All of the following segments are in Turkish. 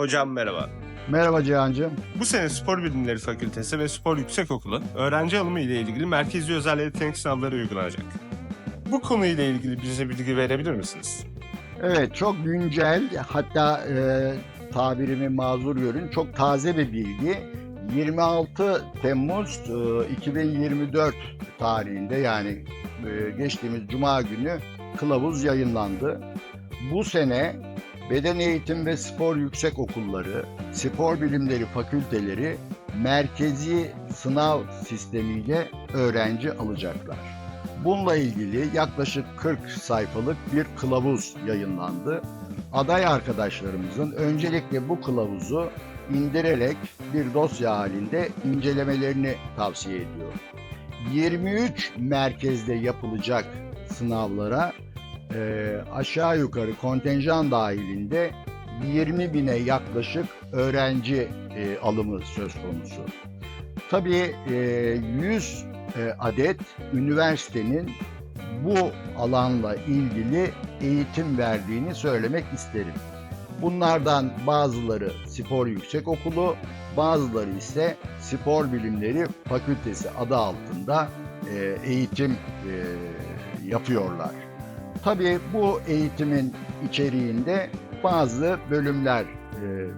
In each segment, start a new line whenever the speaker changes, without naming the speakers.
Hocam merhaba.
Merhaba Cihan'cığım.
Bu sene Spor Bilimleri Fakültesi ve Spor Yüksekokulu öğrenci alımı ile ilgili merkezi özel yetenek sınavları uygulanacak. Bu konuyla ilgili bize bilgi verebilir misiniz?
Evet çok güncel hatta e, tabirimi mazur görün çok taze bir bilgi. 26 Temmuz e, 2024 tarihinde yani e, geçtiğimiz Cuma günü kılavuz yayınlandı. Bu sene Beden Eğitim ve Spor Yüksek Okulları, Spor Bilimleri Fakülteleri merkezi sınav sistemiyle öğrenci alacaklar. Bununla ilgili yaklaşık 40 sayfalık bir kılavuz yayınlandı. Aday arkadaşlarımızın öncelikle bu kılavuzu indirerek bir dosya halinde incelemelerini tavsiye ediyorum. 23 merkezde yapılacak sınavlara e, aşağı yukarı kontenjan dahilinde 20 bine yaklaşık öğrenci e, alımı söz konusu. Tabii e, 100 e, adet üniversitenin bu alanla ilgili eğitim verdiğini söylemek isterim. Bunlardan bazıları Spor Yüksekokulu, bazıları ise Spor Bilimleri Fakültesi adı altında e, eğitim e, yapıyorlar. Tabii bu eğitimin içeriğinde bazı bölümler e,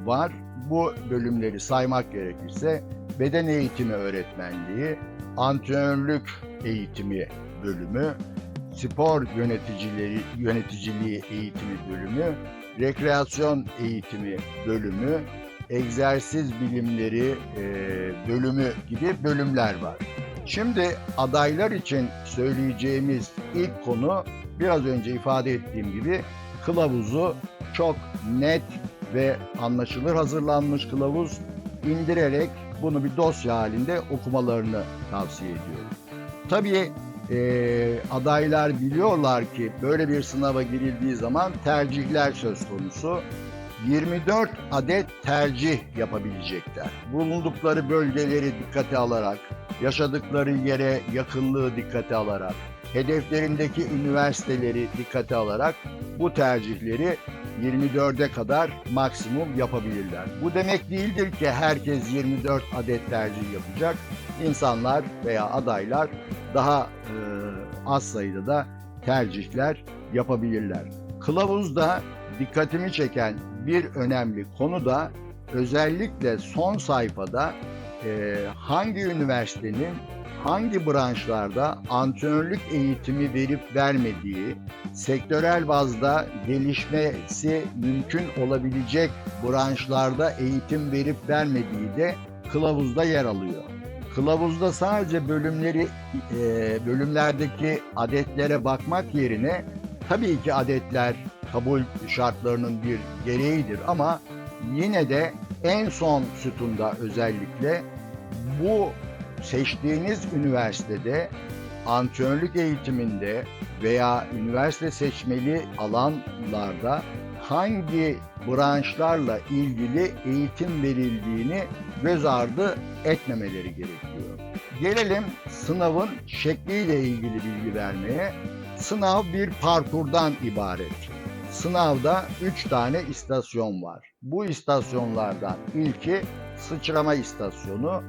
var. Bu bölümleri saymak gerekirse beden eğitimi öğretmenliği, antrenörlük eğitimi bölümü, spor yöneticileri yöneticiliği eğitimi bölümü, rekreasyon eğitimi bölümü, egzersiz bilimleri e, bölümü gibi bölümler var. Şimdi adaylar için söyleyeceğimiz ilk konu biraz önce ifade ettiğim gibi kılavuzu çok net ve anlaşılır hazırlanmış kılavuz indirerek bunu bir dosya halinde okumalarını tavsiye ediyorum. Tabii e, adaylar biliyorlar ki böyle bir sınava girildiği zaman tercihler söz konusu. 24 adet tercih yapabilecekler. Bulundukları bölgeleri dikkate alarak, yaşadıkları yere yakınlığı dikkate alarak, hedeflerindeki üniversiteleri dikkate alarak bu tercihleri 24'e kadar maksimum yapabilirler. Bu demek değildir ki herkes 24 adet tercih yapacak. İnsanlar veya adaylar daha e, az sayıda da tercihler yapabilirler. Kılavuzda dikkatimi çeken bir önemli konu da özellikle son sayfada e, hangi üniversitenin hangi branşlarda antrenörlük eğitimi verip vermediği, sektörel bazda gelişmesi mümkün olabilecek branşlarda eğitim verip vermediği de kılavuzda yer alıyor. Kılavuzda sadece bölümleri e, bölümlerdeki adetlere bakmak yerine tabii ki adetler kabul şartlarının bir gereğidir ama yine de en son sütunda özellikle bu seçtiğiniz üniversitede antrenörlük eğitiminde veya üniversite seçmeli alanlarda hangi branşlarla ilgili eğitim verildiğini göz ardı etmemeleri gerekiyor. Gelelim sınavın şekliyle ilgili bilgi vermeye. Sınav bir parkurdan ibaret. Sınavda 3 tane istasyon var. Bu istasyonlardan ilki sıçrama istasyonu,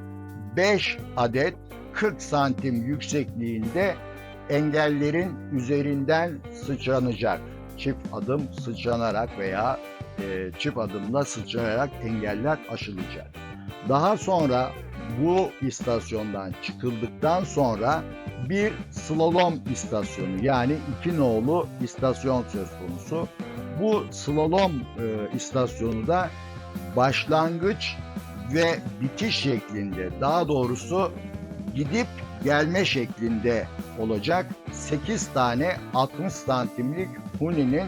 5 adet 40 santim yüksekliğinde engellerin üzerinden sıçranacak. Çift adım sıçranarak veya e, çift adımla sıçrayarak engeller aşılacak. Daha sonra bu istasyondan çıkıldıktan sonra bir slalom istasyonu yani iki nolu istasyon söz konusu. Bu slalom e, istasyonu da başlangıç ve bitiş şeklinde daha doğrusu gidip gelme şeklinde olacak 8 tane 60 santimlik huninin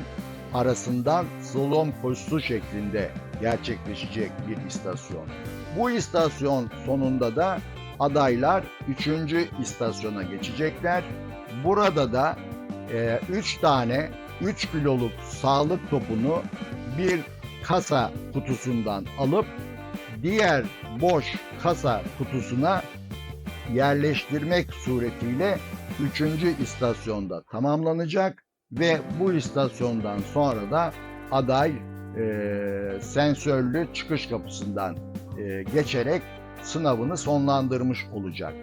arasından slalom koşusu şeklinde gerçekleşecek bir istasyon. Bu istasyon sonunda da adaylar 3. istasyona geçecekler. Burada da 3 e, tane 3 kiloluk sağlık topunu bir kasa kutusundan alıp diğer boş kasa kutusuna yerleştirmek suretiyle 3. istasyonda tamamlanacak ve bu istasyondan sonra da aday e, sensörlü çıkış kapısından e, geçerek sınavını sonlandırmış olacak.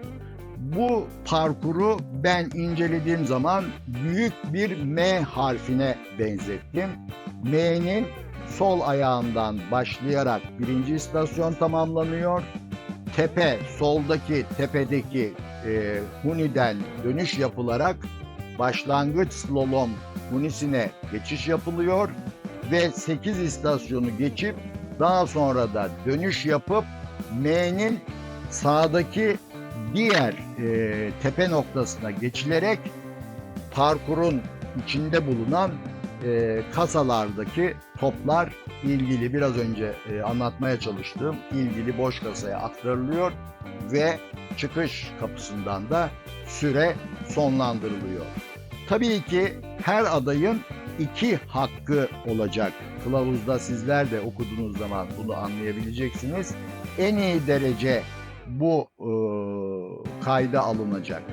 Bu parkuru ben incelediğim zaman büyük bir M harfine benzettim. M'nin sol ayağından başlayarak birinci istasyon tamamlanıyor. Tepe, soldaki tepedeki e, Huni'den dönüş yapılarak başlangıç slalom Huni'sine geçiş yapılıyor ve 8 istasyonu geçip daha sonra da dönüş yapıp M'nin sağdaki diğer e, tepe noktasına geçilerek parkurun içinde bulunan e, kasalardaki toplar ilgili biraz önce e, anlatmaya çalıştığım ilgili boş kasaya aktarılıyor ve çıkış kapısından da süre sonlandırılıyor. Tabii ki her adayın iki hakkı olacak. Kılavuzda sizler de okuduğunuz zaman bunu anlayabileceksiniz. En iyi derece bu e, kayda alınacak.